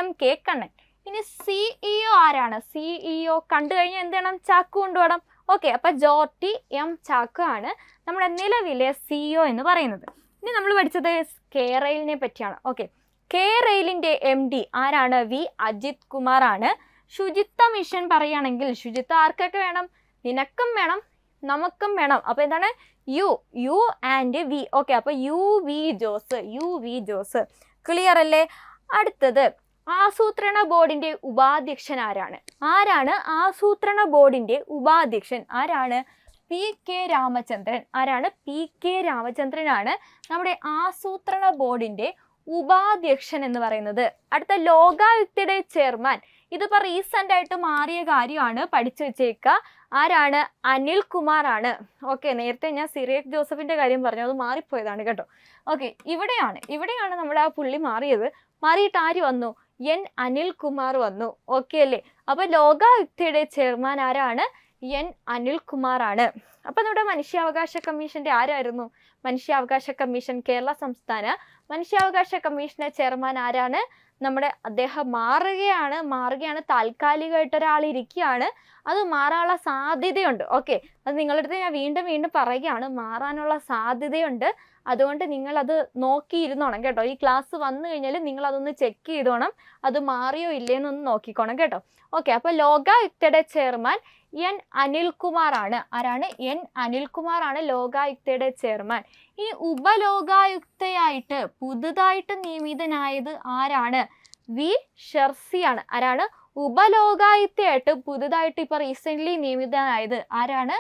M K Kannan. ഇനി സിഇഒ ആരാണ്? സിഇഒ കണ്ടു കഴിഞ്ഞാൽ എന്ത് ചെയ്യണം? ചാക്കു കൊണ്ടുപോകണം. ഓക്കെ അപ്പൊ ജോർട്ടി എം ചാക്കു ആണ് നമ്മുടെ നിലവിലെ സിഇഒ എന്ന് പറയുന്നത്. ഇനി നമ്മൾ പഠിച്ചത് കെ റെയിലിനെ പറ്റിയാണ്. ഓക്കെ കെ റെയിലിന്റെ എം ഡി ആരാണ്? വി അജിത് കുമാർ ആണ്. ശുചിത്വ മിഷൻ പറയുകയാണെങ്കിൽ ശുചിത്വം ആർക്കൊക്കെ വേണം? നിനക്കും വേണം നമുക്കും വേണം. അപ്പൊ എന്താണ്? U U and V okay അപ്പൊ U V Jose U V Jose. Clear അല്ലേ? അടുത്തത് ആസൂത്രണ ബോർഡിന്റെ ഉപാധ്യക്ഷൻ ആരാണ്? ആരാണ് ആസൂത്രണ ബോർഡിന്റെ ഉപാധ്യക്ഷൻ? ആരാണ് പി കെ രാമചന്ദ്രൻ? ആരാണ് പി കെ രാമചന്ദ്രനാണ് നമ്മുടെ ആസൂത്രണ ബോർഡിന്റെ ഉപാധ്യക്ഷൻ എന്ന് പറയുന്നത്. അടുത്ത ലോകായുക്തയുടെ ചെയർമാൻ. ഇതിപ്പോ റീസെന്റ് ആയിട്ട് മാറിയ കാര്യമാണ് പഠിച്ചു വെച്ചേക്കുക ആരാണ്? അനിൽ കുമാർ ആണ്. ഓക്കെ നേരത്തെ ഞാൻ സിറിയക് ജോസഫിന്റെ കാര്യം പറഞ്ഞു. അത് മാറിപ്പോയതാണ് കേട്ടോ. ഓക്കെ ഇവിടെയാണ്. ഇവിടെയാണ് നമ്മുടെ ആ പുള്ളി മാറിയത്. മാറിയിട്ട് ആര് വന്നു? എൻ അനിൽകുമാർ വന്നു. ഓക്കെ അല്ലേ? അപ്പൊ ലോകായുക്തയുടെ ചെയർമാൻ ആരാണ്? എൻ അനിൽ കുമാർ ആണ് അപ്പൊ നമ്മുടെ മനുഷ്യാവകാശ കമ്മീഷന്റെ ആരായിരുന്നു? മനുഷ്യാവകാശ കമ്മീഷൻ കേരള സംസ്ഥാന മനുഷ്യാവകാശ കമ്മീഷന്റെ ചെയർമാൻ ആരാണ്? നമ്മുടെ അദ്ദേഹം മാറുകയാണ് മാറുകയാണ് താൽക്കാലികമായിട്ട് ഒരാൾ ഇരിക്കുകയാണ്. അത് മാറാനുള്ള സാധ്യതയുണ്ട്. ഓക്കെ അത് നിങ്ങളുടെ അടുത്ത് ഞാൻ വീണ്ടും വീണ്ടും പറയുകയാണ്. മാറാനുള്ള സാധ്യതയുണ്ട്. അതുകൊണ്ട് നിങ്ങൾ അത് നോക്കിയിരുന്നോണം കേട്ടോ. ഈ ക്ലാസ് വന്നു കഴിഞ്ഞാൽ നിങ്ങൾ അതൊന്ന് ചെക്ക് ചെയ്തോണം. അത് മാറിയോ ഇല്ലേന്നൊന്ന് നോക്കിക്കോണം കേട്ടോ. ഓക്കെ അപ്പൊ ലോകായുക്തയുടെ ചെയർമാൻ എൻ അനിൽകുമാർ ആണ് ആരാണ്? എൻ അനിൽകുമാർ ആണ് ലോകായുക്തയുടെ ചെയർമാൻ. ഈ ഉപലോകായുക്തയായിട്ട് പുതുതായിട്ട് നിയമിതനായത് ആരാണ്? വി ഷെർസിയാണ്. ആരാണ്? ഉപലോകായുക്തയായിട്ട് പുതുതായിട്ട് ഇപ്പൊ റീസെന്റ് നിയമിതനായത് ആരാണ്?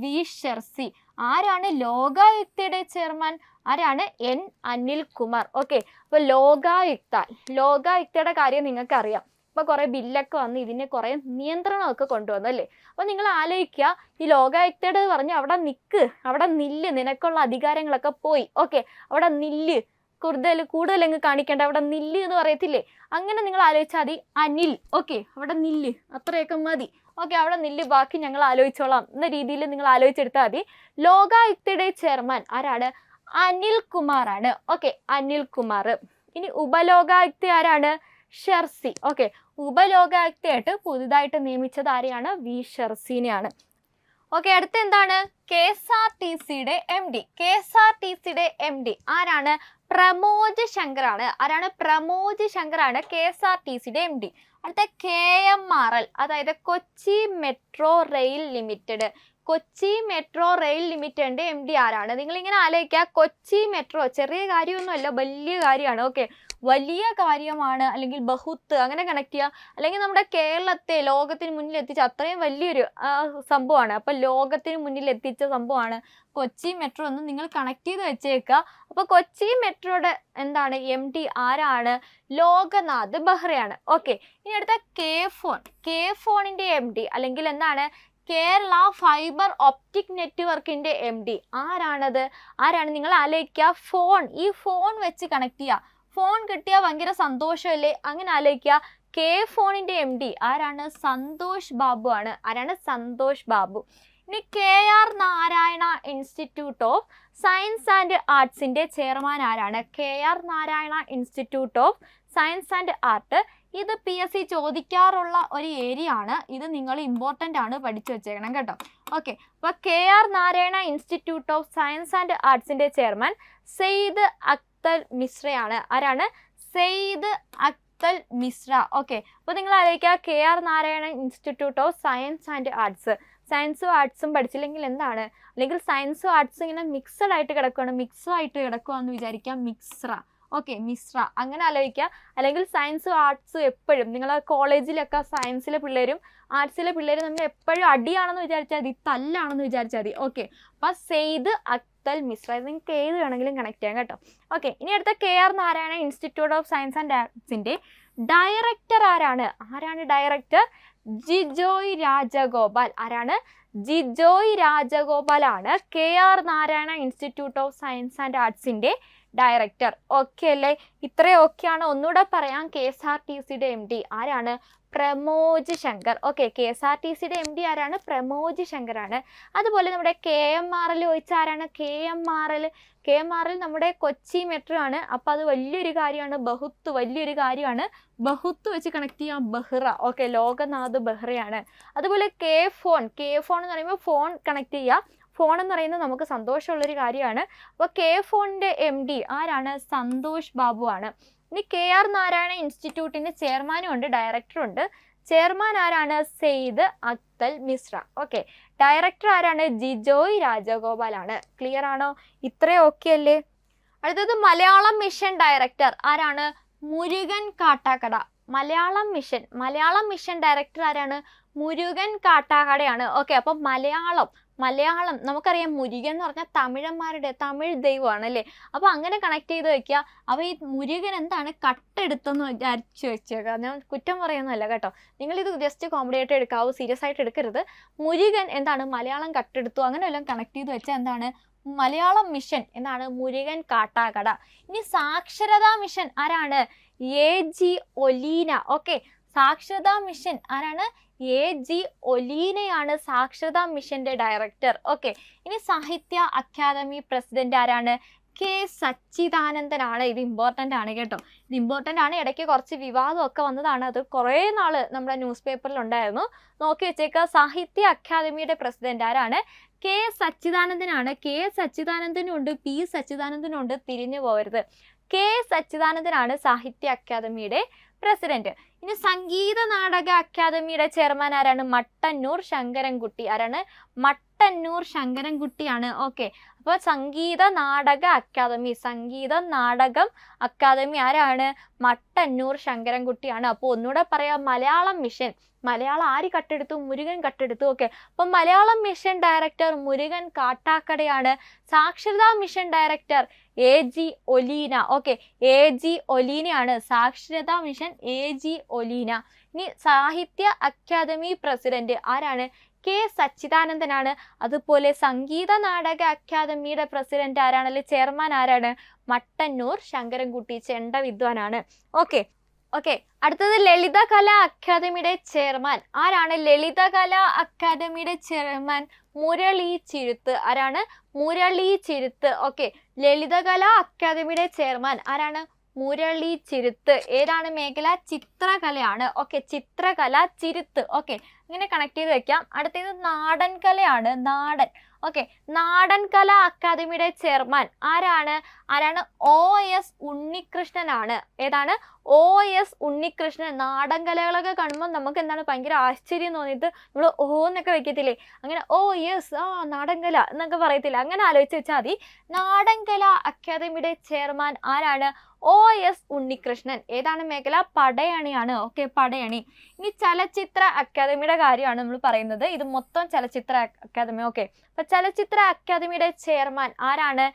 വി ഷെർസി ആരാണ് ലോകായുക്തയുടെ ചെയർമാൻ? ആരാണ് എൻ. അനിൽ കുമാർ. ഓക്കെ അപ്പൊ ലോകായുക്ത ലോകായുക്തയുടെ കാര്യം നിങ്ങൾക്കറിയാം. ഇപ്പൊ കുറെ ബില്ലൊക്കെ വന്ന് ഇതിനെ കുറെ നിയന്ത്രണമൊക്കെ കൊണ്ടുവന്നു അല്ലേ? അപ്പൊ നിങ്ങൾ ആലോചിക്കുക ഈ ലോകായുക്തയുടെ പറഞ്ഞ് അവിടെ നിക്ക് അവിടെ നില്ല് നിനക്കുള്ള അധികാരങ്ങളൊക്കെ പോയി. ഓക്കെ അവിടെ നില്ല് കൂടുതൽ കൂടുതൽ അങ്ങ് കാണിക്കേണ്ട അവിടെ നില്ല് എന്ന് പറയത്തില്ലേ? അങ്ങനെ നിങ്ങൾ ആലോചിച്ചാൽ മതി. അനിൽ ഓക്കെ അവിടെ നില്ല് അത്രയൊക്കെ മതി. ഓക്കെ അവിടെ നില്ല് ബാക്കി ഞങ്ങൾ ആലോചിച്ചോളാം. എന്ന രീതിയിൽ നിങ്ങൾ ആലോചിച്ചെടുത്താൽ മതി. ലോകായുക്തയുടെ ചെയർമാൻ ആരാണ്? അനിൽ കുമാർ ആണ് ഓക്കെ അനിൽ കുമാർ. ഇനി ഉപലോകായുക്ത ആരാണ്? ഷെർസി. ഓക്കെ ഉപലോകായുക്തയായിട്ട് പുതുതായിട്ട് നിയമിച്ചത് ആരെയാണ്? വി ഷെർസിനെയാണ്. ഓക്കെ അടുത്ത എന്താണ് കെ എസ് ആർ ടി സിയുടെ M D. K S R T സിയുടെ എം ഡി ആരാണ്? പ്രമോദ് ശങ്കറാണ്. ആരാണ്? പ്രമോദ് ശങ്കറാണ് കെ എസ് ആർ ടി സിയുടെ എം ഡി. അടുത്ത കെ എം ആർ എൽ അതായത് Kochi metro rail limited. Kochi metro rail ലിമിറ്റഡിന്റെ എം ഡി ആരാണ്? നിങ്ങൾ ഇങ്ങനെ ആലോചിക്കുക കൊച്ചി മെട്രോ ചെറിയ കാര്യമൊന്നുമല്ല വലിയ കാര്യമാണ്. ഓക്കെ. വലിയ കാര്യമാണ് അല്ലെങ്കിൽ ബഹുത്ത് അങ്ങനെ കണക്ട് ചെയ്യുക അല്ലെങ്കിൽ നമ്മുടെ കേരളത്തെ ലോകത്തിന് മുന്നിൽ എത്തിച്ച അത്രയും വലിയൊരു സംഭവമാണ്. അപ്പൊ ലോകത്തിന് മുന്നിൽ എത്തിച്ച സംഭവമാണ്. കൊച്ചി മെട്രോ എന്ന് നിങ്ങൾ കണക്ട് ചെയ്ത് വെച്ചേക്കുക. അപ്പോൾ കൊച്ചി മെട്രോയുടെ എന്താണ് എം ഡി ആരാണ്? ലോകനാഥ് ബെഹ്റയാണ്. ഓക്കെ ഇനി അടുത്ത കെ ഫോൺ. കെ ഫോണിന്റെ എം ഡി അല്ലെങ്കിൽ എന്താണ് കേരള ഫൈബർ ഓപ്റ്റിക് നെറ്റ്വർക്കിന്റെ എം ഡി ആരാണത്? ആരാണ്? നിങ്ങൾ ആലോചിക്കുക ഫോൺ. ഈ ഫോൺ വെച്ച് കണക്ട് ചെയ്യുക. ഫോൺ കിട്ടിയാൽ ഭയങ്കര സന്തോഷമല്ലേ? അങ്ങനെ ആലോചിക്കുക. കെ ഫോണിന്റെ എം ഡി ആരാണ്? സന്തോഷ് ബാബു ആണ്. ആരാണ്? സന്തോഷ് ബാബു. ഇനി K R Narayana institute of science and ആർട്സിന്റെ chairman ആരാണ്? K R Narayana institute of science and art ഇത് പി എസ് സി ചോദിക്കാറുള്ള ഒരു ഏരിയ ആണ്. ഇത് നിങ്ങൾ ഇമ്പോർട്ടന്റ് ആണ് പഠിച്ചു വെച്ചേക്കണം കേട്ടോ. ഓക്കെ അപ്പോൾ K R Narayana institute of science and ആർട്സിന്റെ chairman Syed Akhtar മിശ്രയാണ്. ആരാണ്? സെയ്ദ് അക്തൽ മിശ്ര. ഓക്കെ അപ്പോൾ നിങ്ങൾ ആലോചിക്കുക K R Narayanan institute of science and arts സയൻസും ആർട്സും പഠിച്ചില്ലെങ്കിൽ എന്താണ്? അല്ലെങ്കിൽ സയൻസും ആർട്സും ഇങ്ങനെ മിക്സഡ് ആയിട്ട് കിടക്കുകയാണ് മിക്സും ആയിട്ട് കിടക്കുകയെന്ന് വിചാരിക്കാം മിക്സ്ര ഓക്കെ മിശ്ര. അങ്ങനെ ആലോചിക്കുക അല്ലെങ്കിൽ സയൻസും ആർട്സും എപ്പോഴും നിങ്ങൾ കോളേജിലൊക്കെ സയൻസിലെ പിള്ളേരും ആർട്സിലെ പിള്ളേരും നമ്മൾ എപ്പോഴും അടിയാണെന്ന് വിചാരിച്ചാൽ മതി തല്ലാണെന്ന് വിചാരിച്ചാൽ മതി. ഓക്കെ. അപ്പം സെയ്ദ് അക്തൽ മിശ്ര ഇത് നിങ്ങൾക്ക് ഏത് വേണമെങ്കിലും കണക്ട് ചെയ്യാം കേട്ടോ. ഓക്കെ ഇനി അടുത്ത K R Narayana institute of science and ആർട്സിന്റെ director ആരാണ്? ആരാണ് ഡയറക്ടർ ജിജോയ് രാജഗോപാൽ. ആരാണ്? ജിജോയ് രാജഗോപാൽ ആണ് K R Narayana institute of science and ആർട്സിന്റെ director. Okay അല്ലേ? ഇത്രയും ആണ്. ഒന്നുകൂടെ പറയാം. കെ എസ് ആർ ടി സിയുടെ എം ഡി ആരാണ്? Pramod Shankar. Okay K S R T സിയുടെ എം ഡി ആരാണ്? പ്രമോജ് ശങ്കർ ആണ് അതുപോലെ നമ്മുടെ കെ എം ആർ എൽ ചോദിച്ച ആരാണ്? K M R L. K M R L നമ്മുടെ കൊച്ചി മെട്രോ ആണ്. അപ്പം അത് വലിയൊരു കാര്യമാണ്. ബഹുത്ത് വലിയൊരു കാര്യമാണ്. ബഹുത്ത് വെച്ച് കണക്ട് ചെയ്യാം ബഹ്റ. ഓക്കെ ലോകനാഥ് ബഹ്റയാണ്. അതുപോലെ കെ ഫോൺ. കെ ഫോൺ എന്ന് പറയുമ്പോൾ ഫോൺ കണക്ട് ചെയ്യുക ഫോൺ എന്ന് പറയുന്നത് നമുക്ക് സന്തോഷമുള്ളൊരു കാര്യമാണ്. അപ്പോൾ കെ ഫോണിന്റെ എം ഡി ആരാണ്? സന്തോഷ് ബാബു ആണ്. ഇനി കെ ആർ നാരായണ ഇൻസ്റ്റിറ്റ്യൂട്ടിന്റെ ചെയർമാനും ഉണ്ട് ഡയറക്ടറും ഉണ്ട്. ചെയർമാൻ ആരാണ്? സെയ്ദ് അക്തൽ മിശ്ര. ഓക്കെ. ഡയറക്ടർ ആരാണ്? ജിജോയ് രാജഗോപാൽ ആണ്. ക്ലിയർ ആണോ? ഇത്രയും ഓക്കെ അല്ലേ? അടുത്തത് മലയാളം മിഷൻ ഡയറക്ടർ ആരാണ്? Murukan Kattakada. Malayalam mission. Malayalam mission director ആരാണ്? മുരുകൻ കാട്ടാക്കടയാണ്. ഓക്കെ അപ്പം മലയാളം മലയാളം നമുക്കറിയാം മുരുകൻ എന്ന് പറഞ്ഞാൽ തമിഴന്മാരുടെ തമിഴ് ദൈവമാണ് അല്ലേ? അപ്പോൾ അങ്ങനെ കണക്ട് ചെയ്ത് വെക്കുക. അപ്പോൾ ഈ മുരുകൻ എന്താണ് കട്ടെടുത്തെന്ന് വിചാരിച്ചു വെച്ചേക്കുക. ഞാൻ കുറ്റം പറയുന്നതല്ല കേട്ടോ. നിങ്ങളിത് ജസ്റ്റ് കോമഡി ആയിട്ട് എടുക്കാവൂ സീരിയസ് ആയിട്ട് എടുക്കരുത്. മുരുകൻ എന്താണ് മലയാളം കട്ടെടുത്തു. അങ്ങനെ എല്ലാം കണക്ട് ചെയ്ത് വെച്ചാൽ എന്താണ്? മലയാളം മിഷൻ എന്നാണ് മുരുകൻ കാട്ടാക്കട. ഇനി സാക്ഷരതാ മിഷൻ ആരാണ്? A G Oleena. ഓക്കെ സാക്ഷരതാ മിഷൻ ആരാണ്? എ ജി ഒലീനയാണ് സാക്ഷരതാ മിഷന്റെ ഡയറക്ടർ. ഓക്കെ ഇനി സാഹിത്യ അക്കാദമി പ്രസിഡന്റ് ആരാണ്? കെ സച്ചിദാനന്ദനാണ്. ഇത് ഇമ്പോർട്ടന്റ് ആണ് കേട്ടോ. ഇത് ഇമ്പോർട്ടന്റ് ആണ്. ഇടയ്ക്ക് കുറച്ച് വിവാദമൊക്കെ വന്നതാണ്. അത് കുറേ നാൾ നമ്മുടെ ന്യൂസ് പേപ്പറിൽ ഉണ്ടായിരുന്നു. നോക്കി വെച്ചേക്കുക സാഹിത്യ അക്കാദമിയുടെ പ്രസിഡന്റ് ആരാണ്? കെ സച്ചിദാനന്ദനാണ്. കെ സച്ചിദാനന്ദനുണ്ട് പി സച്ചിദാനന്ദനുണ്ട് തിരിഞ്ഞു പോകരുത്. കെ സച്ചിദാനന്ദനാണ് സാഹിത്യ അക്കാദമിയുടെ പ്രസിഡന്റ്. ഇനി സംഗീത നാടക അക്കാദമിയുടെ ചെയർമാൻ ആരാണ്? മട്ടന്നൂർ ശങ്കരൻകുട്ടി. ആരാണ്? മട്ടന്നൂർ ശങ്കരൻകുട്ടിയാണ്. ഓക്കെ അപ്പോൾ സംഗീത നാടക അക്കാദമി. സംഗീത നാടകം അക്കാദമി ആരാണ്? മട്ടന്നൂർ ശങ്കരൻകുട്ടിയാണ്. അപ്പോൾ ഒന്നുകൂടെ പറയാം മലയാളം മിഷൻ. മലയാളം ആര് കട്ടെടുത്തു? മുരുകൻ കട്ടെടുത്തു. ഓക്കെ അപ്പം മലയാളം മിഷൻ ഡയറക്ടർ മുരുകൻ കാട്ടാക്കടയാണ്. സാക്ഷരതാ mission director A G Oleena. Okay A G ഒലീനയാണ്. സാക്ഷരതാ മിഷൻ എ ജി ഒലീന. ഇനി സാഹിത്യ അക്കാദമി പ്രസിഡന്റ് ആരാണ്? കെ സച്ചിദാനന്ദനാണ്. അതുപോലെ സംഗീത നാടക അക്കാദമിയുടെ പ്രസിഡന്റ് ആരാണ് അല്ലെങ്കിൽ ചെയർമാൻ ആരാണ്? മട്ടന്നൂർ ശങ്കരൻകുട്ടി ചെണ്ട വിദ്വാനാണ്. Okay okay. അടുത്തത് ലളിതകല അക്കാദമിയുടെ ചെയർമാൻ. ആരാണ് ലളിതകല അക്കാദമിയുടെ ചെയർമാൻ? മുരളി ചിരുത്ത്. ആരാണ്? മുരളി ചിരുത്ത്. ഓക്കെ ലളിതകല അക്കാദമിയുടെ ചെയർമാൻ ആരാണ്? മുരളി ചിരുത്ത്. ഏതാണ് മേഖല? ചിത്രകലയാണ്. ഓക്കെ ചിത്രകല ചിരുത്ത്. ഓക്കെ ഇങ്ങനെ കണക്ട് ചെയ്ത് വെക്കാം. അടുത്തത് നാടൻ കലയാണ്. നാടൻ. ഓക്കെ നാടൻ കല അക്കാദമിയുടെ ചെയർമാൻ ആരാണ്? ആരാണ്? ഒ എസ് ഉണ്ണികൃഷ്ണനാണ്. ഏതാണ്? ഒ എസ് ഉണ്ണികൃഷ്ണൻ നാടൻ കലകളൊക്കെ കാണുമ്പോൾ നമുക്ക് എന്താണ് ഭയങ്കര ആശ്ചര്യം തോന്നിയിട്ട് നമ്മൾ ഓ എന്നൊക്കെ വെക്കത്തില്ലേ? അങ്ങനെ ഓ യെസ് ആ നാടൻ കല എന്നൊക്കെ പറയത്തില്ല? അങ്ങനെ ആലോചിച്ച് വെച്ചാൽ മതി. നാടൻ കല അക്കാദമിയുടെ ചെയർമാൻ ആരാണ്? O S Unnikrishnan. ഏതാണ് മേഖല? പടയണിയാണ്. ഓക്കെ പടയണി. ഇനി ചലച്ചിത്ര അക്കാദമിയുടെ കാര്യമാണ് നമ്മൾ പറയുന്നത്. ഇത് മൊത്തം ചലച്ചിത്ര അക്കാദമി. ഓക്കെ. അപ്പൊ ചലച്ചിത്ര അക്കാദമിയുടെ ചെയർമാൻ ആരാണ്?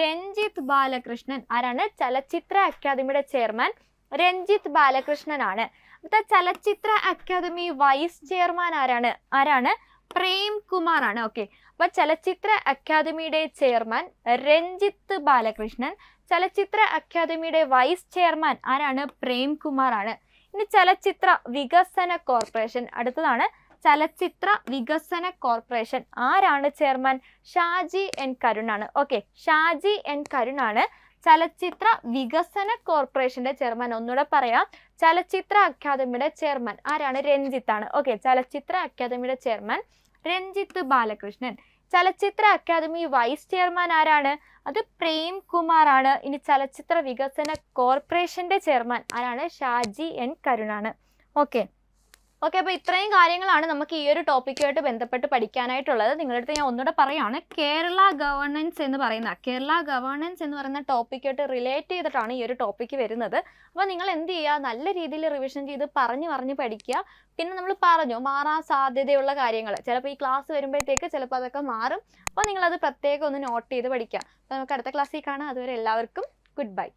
രഞ്ജിത്ത് ബാലകൃഷ്ണൻ. ആരാണ്? ചലച്ചിത്ര അക്കാദമിയുടെ ചെയർമാൻ രഞ്ജിത്ത് ബാലകൃഷ്ണനാണ്. അടുത്ത ചലച്ചിത്ര അക്കാദമി വൈസ് ചെയർമാൻ ആരാണ്? ആരാണ്? പ്രേം കുമാർ ആണ് ഓക്കെ. അപ്പൊ ചലച്ചിത്ര അക്കാദമിയുടെ ചെയർമാൻ രഞ്ജിത്ത് ബാലകൃഷ്ണൻ ചലച്ചിത്ര അക്കാദമിയുടെ വൈസ് ചെയർമാൻ ആരാണ്? പ്രേം കുമാർ ആണ് ഇനി ചലച്ചിത്ര വികസന കോർപ്പറേഷൻ അടുത്തതാണ് ചലച്ചിത്ര വികസന കോർപ്പറേഷൻ. ആരാണ് ചെയർമാൻ? ഷാജി എൻ കരുണാണ്. ഓക്കെ. ഷാജി എൻ കരുണാണ് ചലച്ചിത്ര വികസന കോർപ്പറേഷന്റെ ചെയർമാൻ ഒന്നുകൂടെ പറയാം. ചലച്ചിത്ര അക്കാദമിയുടെ ചെയർമാൻ ആരാണ്? രഞ്ജിത്ത് ആണ് ഓക്കെ ചലച്ചിത്ര അക്കാദമിയുടെ ചെയർമാൻ രഞ്ജിത്ത് ബാലകൃഷ്ണൻ. ചലച്ചിത്ര അക്കാദമി വൈസ് ചെയർമാൻ ആരാണ്? അത് പ്രേം കുമാർ ആണ്. ഇനി ചലച്ചിത്ര വികസന കോർപ്പറേഷന്റെ ചെയർമാൻ ആരാണ്? ഷാജി എൻ കരുണാണ്. ഓക്കെ ഓക്കെ അപ്പോൾ ഇത്രയും കാര്യങ്ങളാണ് നമുക്ക് ഈ ഒരു ടോപ്പിക്കുമായിട്ട് ബന്ധപ്പെട്ട് പഠിക്കാനായിട്ടുള്ളത്. നിങ്ങളുടെ അടുത്ത് ഞാൻ ഒന്നുകൂടെ പറയുകയാണ് കേരള ഗവർണൻസ് എന്ന് പറയുന്ന കേരള ഗവർണൻസ് എന്ന് പറയുന്ന ടോപ്പിക്കായിട്ട് റിലേറ്റ് ചെയ്തിട്ടാണ് ഈ ഒരു ടോപ്പിക്ക് വരുന്നത്. അപ്പോൾ നിങ്ങൾ എന്ത് ചെയ്യുക? നല്ല രീതിയിൽ റിവിഷൻ ചെയ്ത് പറഞ്ഞു പറഞ്ഞ് പഠിക്കുക. പിന്നെ നമ്മൾ പറഞ്ഞു മാറാൻ സാധ്യതയുള്ള കാര്യങ്ങൾ. ചിലപ്പോൾ ഈ ക്ലാസ് വരുമ്പോഴത്തേക്ക് ചിലപ്പോൾ അതൊക്കെ മാറും. അപ്പോൾ നിങ്ങളത് പ്രത്യേകം ഒന്ന് നോട്ട് ചെയ്ത് പഠിക്കുക. അപ്പോൾ നമുക്ക് അടുത്ത ക്ലാസ്സിൽ കാണാം. അതുവരെ എല്ലാവർക്കും ഗുഡ് ബൈ